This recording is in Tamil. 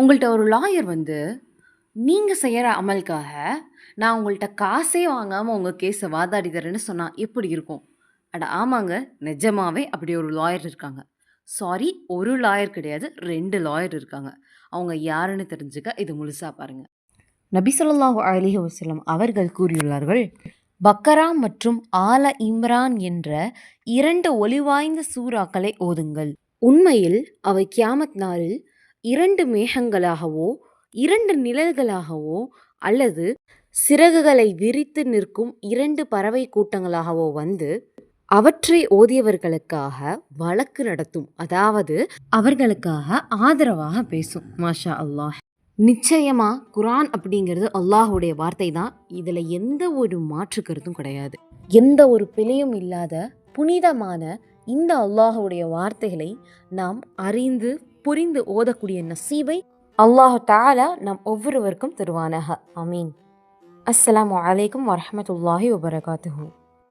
உங்கள்கிட்ட ஒரு லாயர் வந்து, நீங்கள் செய்யற அமலுக்காக, நான் உங்கள்கிட்ட காசே வாங்காமல் உங்கள் கேஸை வாதாடி தரேன்னு சொன்னால் எப்படி இருக்கும்? அட ஆமாங்க, நிஜமாவே அப்படி ஒரு லாயர் இருக்காங்க. சாரி, ஒரு லாயர் கிடையாது, ரெண்டு லாயர் இருக்காங்க. அவங்க யாருன்னு தெரிஞ்சுக்க இது முழுசாக பாருங்கள் நபி ஸல்லல்லாஹு அலைஹி அவர்கள் கூறியுள்ளார்கள், பக்கரா மற்றும் ஆல இம்ரான் என்ற இரண்டு ஒளிவாய்ந்த சூறாக்களை ஓதுங்கள். உண்மையில் அவை கியாமத் நாளில் இரண்டு மேகங்களாகவோ, இரண்டு நிழல்களாகவோ அல்லது சிறகுகளை விரித்து நிற்கும் இரண்டு பறவை கூட்டங்களாகவோ வந்து, அவற்றை ஓதியவர்களுக்காக வழக்கு நடத்தும். அதாவது அவர்களுக்காக ஆதரவாக பேசும். மாஷா அல்லாஹ். நிச்சயமா குரான் அப்படிங்கிறது அல்லாஹ்வுடைய வார்த்தை தான். இதில் எந்த ஒரு மாற்று கருத்தும் கிடையாது. எந்த ஒரு பிழையும் இல்லாத புனிதமான இந்த அல்லாஹுடைய வார்த்தைகளை நாம் அறிந்து, புரிந்து ஓதக்கூடிய நசீபை அல்லாஹ் தாலா நம் ஒவ்வொருவருக்கும் தருவானாக. அமீன் அஸ்லாம் வலைக்கம் வரமத்துல்லாஹி வபரகாத்துஹூ